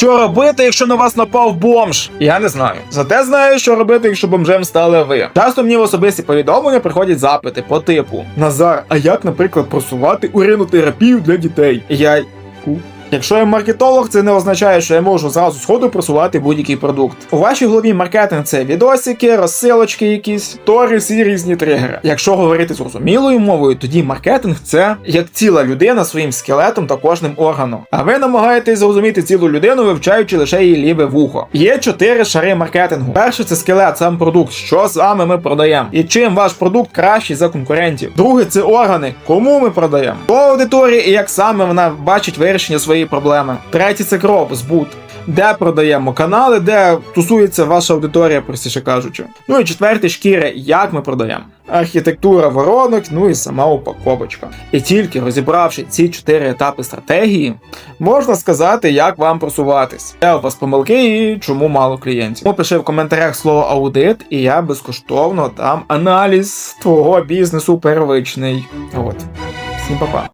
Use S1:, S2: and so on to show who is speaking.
S1: Що робити, якщо на вас напав бомж? Я не знаю. Зате знаю, що робити, якщо бомжем стали ви. Часто мені в особисті повідомлення приходять запити по типу: Назар, а як, наприклад, просувати уринотерапію для дітей? Я. Якщо я маркетолог, це не означає, що я можу зразу сходу просувати будь-який продукт. У вашій голові маркетинг це відосики, розсилочки якісь, тори, всі різні тригери. Якщо говорити зрозумілою мовою, тоді маркетинг це як ціла людина своїм скелетом та кожним органом. А ви намагаєтесь зрозуміти цілу людину, вивчаючи лише її ліве вухо. Є чотири шари маркетингу. Перший це скелет, сам продукт, що саме ми продаємо, і чим ваш продукт кращий за конкурентів. Друге це органи, кому ми продаємо, аудиторії і як саме вона бачить вирішення своєї проблеми. Третє це кров, збут. Де продаємо канали, де тусується ваша аудиторія, простіше кажучи. Ну і четверте шкіри, як ми продаємо. Архітектура воронок, ну і сама упаковочка. І тільки розібравши ці чотири етапи стратегії, можна сказати, як вам просуватись. Де у вас помилки і чому мало клієнтів. Тому пиши в коментарях слово аудит, і я безкоштовно дам аналіз твого бізнесу первичний. От. Всім па-па.